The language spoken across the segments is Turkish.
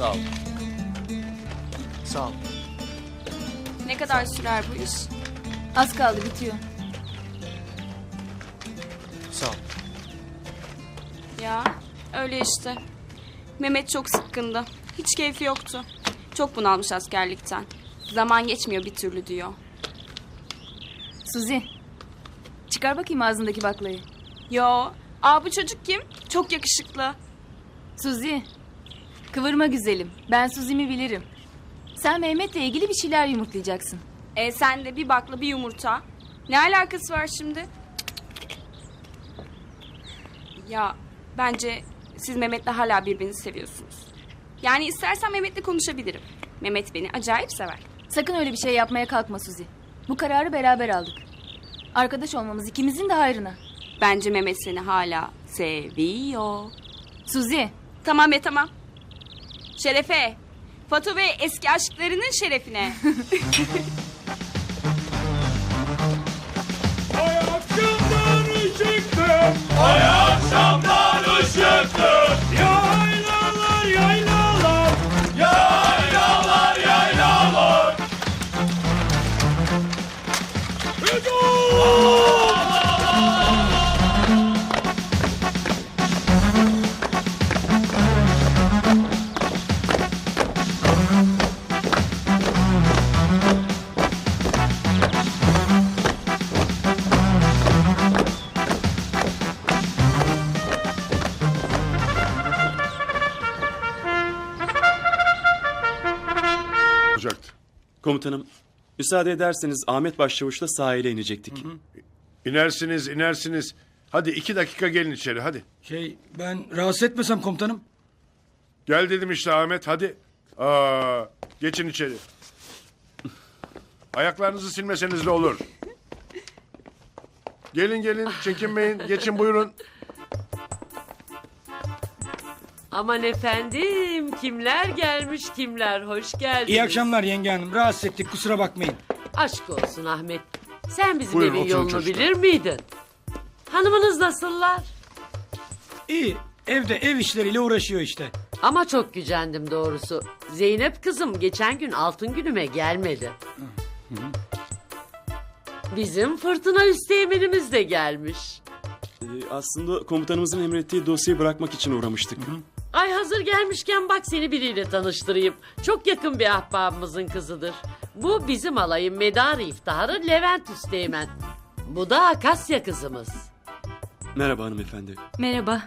Sağ ol. Sağ ol. Ne kadar sürer bu iş? Az kaldı bitiyor. Sağ ol. Ya öyle işte. Mehmet çok sıkkındı. Hiç keyfi yoktu. Çok bunalmış askerlikten. Zaman geçmiyor bir türlü diyor. Suzi. Çıkar bakayım ağzındaki baklayı. Yo, aa bu çocuk kim? Çok yakışıklı. Suzi. Kıvırma güzelim. Ben Suzi'mi bilirim. Sen Mehmet'le ilgili bir şeyler yumurtlayacaksın. E sen de bir bakla bir yumurta. Ne alakası var şimdi? Ya bence siz Mehmet'le hala birbirinizi seviyorsunuz. Yani istersen Mehmet'le konuşabilirim. Mehmet beni acayip sever. Sakın öyle bir şey yapmaya kalkma Suzi. Bu kararı beraber aldık. Arkadaş olmamız ikimizin de hayrına. Bence Mehmet seni hala seviyor. Suzi. Tamam be tamam. Şerefe. Fatu ve eski aşklarının şerefine. Ay akşamdan ışıktı. Ay akşamdan Komutanım, müsaade ederseniz Ahmet Başçavuş'la sahile inecektik. İnersiniz, inersiniz. Hadi iki dakika gelin içeri, hadi. Şey ben rahatsız etmesem komutanım. Gel dedim işte Ahmet, hadi. Aa, geçin içeri. Ayaklarınızı silmeseniz de olur. Gelin gelin, çekinmeyin. Geçin buyurun. Aman efendim kimler gelmiş kimler hoş geldiniz. İyi akşamlar yenge hanım. Rahatsız ettik kusura bakmayın. Aşk olsun Ahmet. Sen bizim Buyurun, evin oturun yolunu çocuklar. bilir miydin? Hanımınız nasıllar? İyi evde ev işleriyle uğraşıyor işte. Ama çok gücendim doğrusu. Zeynep kızım geçen gün altın günüme gelmedi. Bizim fırtına üsteğmenimiz de gelmiş. Ee, aslında komutanımızın emrettiği dosyayı bırakmak için uğramıştık. Ay hazır gelmişken bak seni biriyle tanıştırayım. Çok yakın bir ahbabımızın kızıdır. Bu bizim alayın medarı iftiharı Levent Üsteğmen. Bu da Akasya kızımız. Merhaba hanımefendi. Merhaba.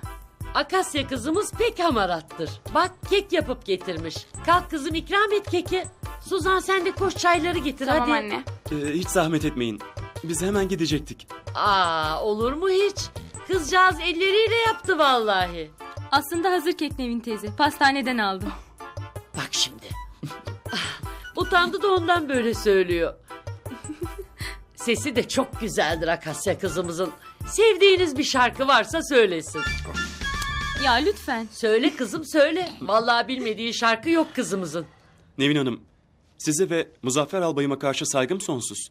Akasya kızımız pek hamarattır. Bak kek yapıp getirmiş. Kalk kızım ikram et keki. Suzan sen de koş çayları getir tamam hadi. anne. Ee, hiç zahmet etmeyin. Biz hemen gidecektik. Aa olur mu hiç? Kızcağız elleriyle yaptı vallahi. Aslında hazır kek Nevin teyze. Pastaneden aldım. Bak şimdi. Utandı da ondan böyle söylüyor. Sesi de çok güzeldir Akasya kızımızın. Sevdiğiniz bir şarkı varsa söylesin. Ya lütfen. Söyle kızım söyle. Vallahi bilmediği şarkı yok kızımızın. Nevin Hanım, size ve Muzaffer Albayıma karşı saygım sonsuz.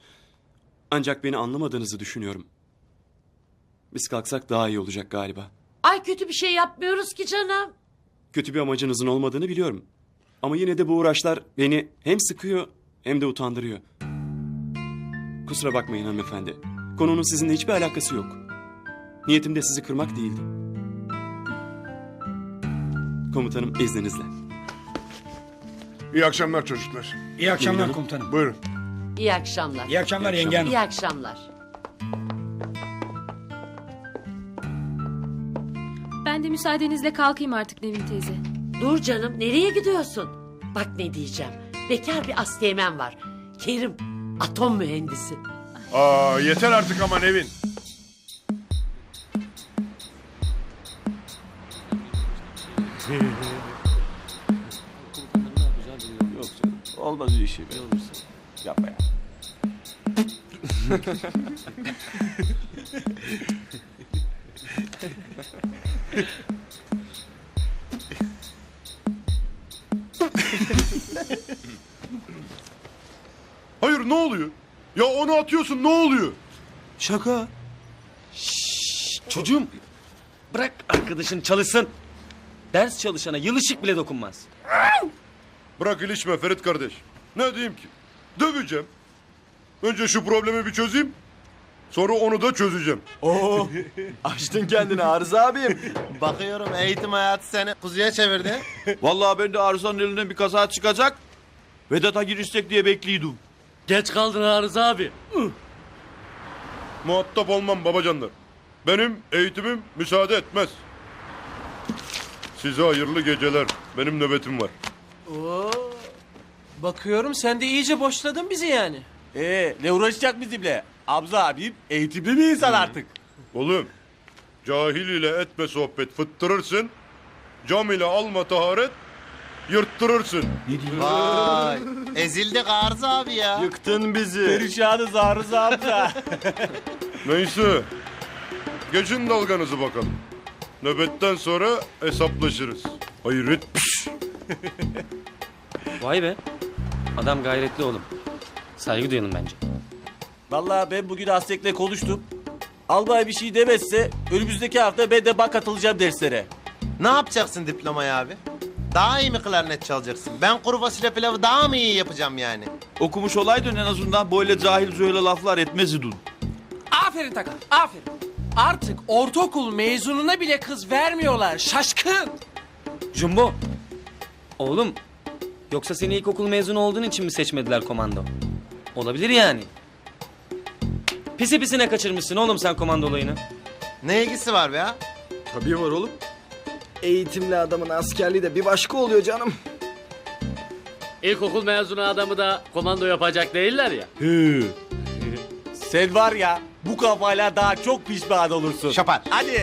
Ancak beni anlamadığınızı düşünüyorum. Biz kalksak daha iyi olacak galiba. Ay kötü bir şey yapmıyoruz ki canım. Kötü bir amacınızın olmadığını biliyorum. Ama yine de bu uğraşlar beni hem sıkıyor hem de utandırıyor. Kusura bakmayın hanımefendi. Konunun sizinle hiçbir alakası yok. Niyetim de sizi kırmak değildi. Komutanım izninizle. İyi akşamlar çocuklar. İyi akşamlar hanım. komutanım. Buyurun. İyi akşamlar. İyi akşamlar yenge hanım. İyi akşamlar. Ben de müsaadenizle kalkayım artık Nevin teyze. Dur canım nereye gidiyorsun? Bak ne diyeceğim. Bekar bir asteğmen var. Kerim atom mühendisi. Aa, yeter artık ama Nevin. Yok canım. Olmaz bir şey be. Yapma ya. Hayır ne oluyor? Ya onu atıyorsun ne oluyor? Şaka. çocuğum. Bırak arkadaşın çalışsın. Ders çalışana yıl ışık bile dokunmaz. Bırak ilişme Ferit kardeş. Ne diyeyim ki? Döveceğim. Önce şu problemi bir çözeyim. Sonra onu da çözeceğim. Oo, açtın kendini Arıza abim. Bakıyorum eğitim hayatı seni kuzuya çevirdi. Vallahi ben de Arıza'nın elinden bir kaza çıkacak. Vedat'a girişecek diye bekliyordum. Geç kaldın Arız abi. Muhatap olmam babacanlar. Benim eğitimim müsaade etmez. Size hayırlı geceler. Benim nöbetim var. Oo, bakıyorum sen de iyice boşladın bizi yani. Ee, ne uğraşacak bizimle? Abza abim eğitimli bir insan artık. Oğlum, cahil ile etme sohbet fıttırırsın. Cam ile alma taharet, yırttırırsın. Vay. Ezildik Arzu abi ya. Yıktın bizi. Perişanız Arıza amca. Neyse, geçin dalganızı bakalım. Nöbetten sonra hesaplaşırız. Hayret piş. Vay be. Adam gayretli oğlum. Saygı duyalım bence. Vallahi ben bugün Asek'le konuştum. Albay bir şey demezse önümüzdeki hafta ben de bak katılacağım derslere. Ne yapacaksın diplomayı abi? Daha iyi mi klarnet çalacaksın? Ben kuru fasulye pilavı daha mı iyi yapacağım yani? Okumuş olaydın en azından böyle cahil zöyle laflar etmezdin. Aferin Taka, aferin. Artık ortaokul mezununa bile kız vermiyorlar. Şaşkın. Jumbo. Oğlum. Yoksa seni ilkokul mezunu olduğun için mi seçmediler komando? Olabilir yani. Pisi pisine kaçırmışsın oğlum sen komando olayını. Ne ilgisi var be ya? Tabii var oğlum. Eğitimli adamın askerliği de bir başka oluyor canım. İlkokul mezunu adamı da komando yapacak değiller ya. Sen var ya bu kafayla daha çok pişman olursun. Şapar. Hadi.